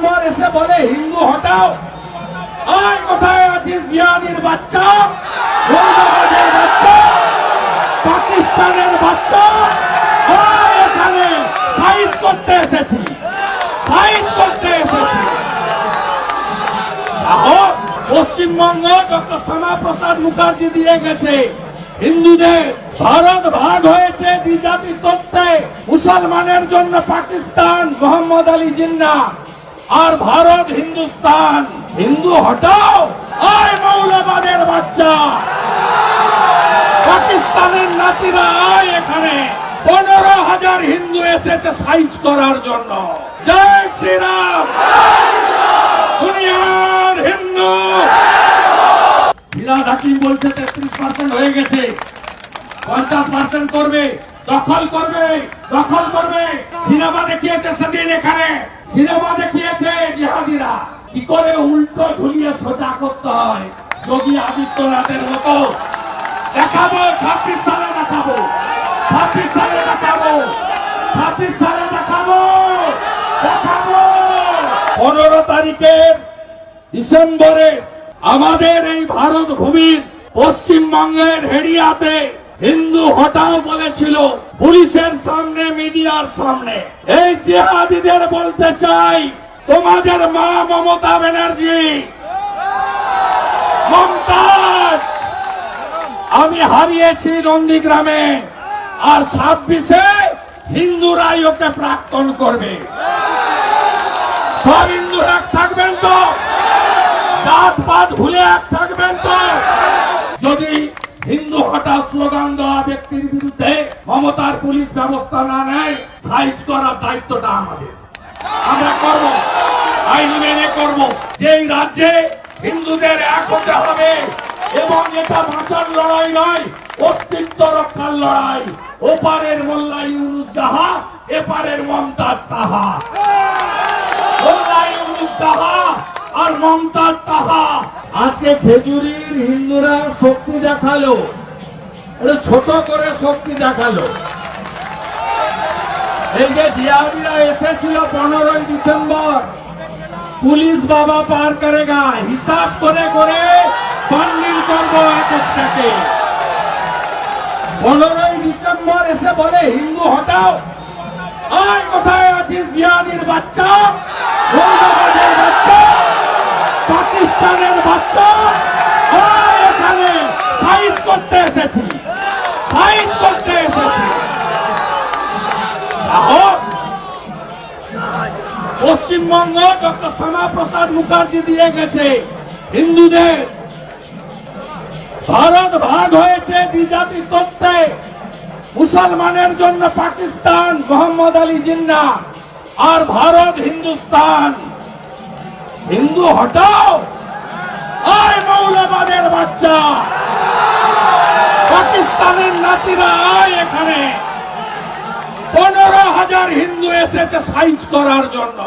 December এসে বলে, হিন্দু, হটাও। আর কোথায় আছিস জিয়াদির বাচ্চা? বাচ্চা? পাকিস্তানের বাচ্চা? আর এখানে সাইজ করতে এসেছি। সাইজ করতে এসেছি। পশ্চিমবঙ্গ ডক্টর শ্যামাপ্রসাদ মুখার্জি দিয়ে গেছে। হিন্দুদের ভারত ভাগ হয়েছে দ্বিজাতি তত্ত্বে। মুসলমানের জন্য পাকিস্তান মোহাম্মদ আলী জিন্না। আর ভারত, হিন্দুস্তান, হিন্দু হটাও আয় মৌলবাদের বাচ্চা। পাকিস্তানের নাতিরা আয় এখানে। পনেরো হাজার হিন্দু এসেছে সাইজ করার জন্য। জয় শ্রীরাম। দুনিয়ার হিন্দু। ফিরাদ হাকিম বলছে তেত্রিশ পার্সেন্ট হয়ে গেছে। পঞ্চাশ পার্সেন্ট করবে, দখল করবে দখল করবে। সিনেমা দেখিয়েছে সেদিন এখানে। সিনেমা দেখিয়েছে জিহাদিরা। কি করে উল্টো ঝুলিয়ে সোজা করতে হয়? যোগী আদিত্যনাথের মতো। দেখাবো, ছাব্বিশ সালে দেখাবো। ছাব্বিশ সালে দেখাবো। ছাব্বিশ সালে দেখাবো। দেখাবো। পনেরো তারিখের ডিসেম্বরে আমাদের এই ভারত ভূমির পশ্চিমবঙ্গের হেরিয়াতে হিন্দু হটাও বলেছিল, পুলিশের সামনে, মিডিয়ার সামনে, এই জেহাদিদের বলতে চাই, তোমাদের মা মমতা ব্যানার্জি। আমি হারিয়েছি নন্দীগ্রামে, আর ছাব্বিশে হিন্দুরাই ওকে প্রাক্তন করবে। সব হিন্দুরা থাকবেন তো? জাত পাত ভুলে এক থাকবেন তো? হিন্দু স্লোগান দেওয়া ব্যক্তির বিরুদ্ধে মমতার পুলিশ ব্যবস্থা না নেয়, সাইজ করার দায়িত্বটা আমাদের। আমরা করব, আইন মেনে করব। যেই রাজ্যে হিন্দুদের এক হতে হবে এবং এটা ভাষার লড়াই নয়, অস্তিত্ব রক্ষার লড়াই। ওপারের মোল্লা ইউনুস যাহা, এপারের মমতাজ তাহা। মোল্লা ইউনুস তাহা আর মমতাজ তাহা। আজকে খেজুরির হিন্দুরা শক্তি দেখাল। ছোট করে শক্তি দেখাল। এই যে জিয়াউরিরা এসেছিল পনেরোই ডিসেম্বর, পুলিশ বাবা পার করেগা, হিসাব করে করে বান্ডিল করব এক একটাকে পনেরোই ডিসেম্বর এসে বলে, হিন্দু হটাও। আর কোথায় আছিস জিয়াদির বাচ্চা? বাচ্চা? পাকিস্তানের বাচ্চা? পশ্চিমবঙ্গ ডক্টর শ্যামাপ্রসাদ মুখার্জি দিয়ে গেছে। হিন্দুদের ভারত ভাগ হয়েছে দ্বিজাতি তত্ত্বে। মুসলমানের জন্য পাকিস্তান, মোহাম্মদ আলী জিন্না আর ভারত হিন্দুস্তান। হিন্দু হটাও। আয় মৌলবাদের বাচ্চা। পাকিস্তানের নাতিরা আয় এখানে। পনেরো হাজার হিন্দু এসেছে সাইজ করার জন্য।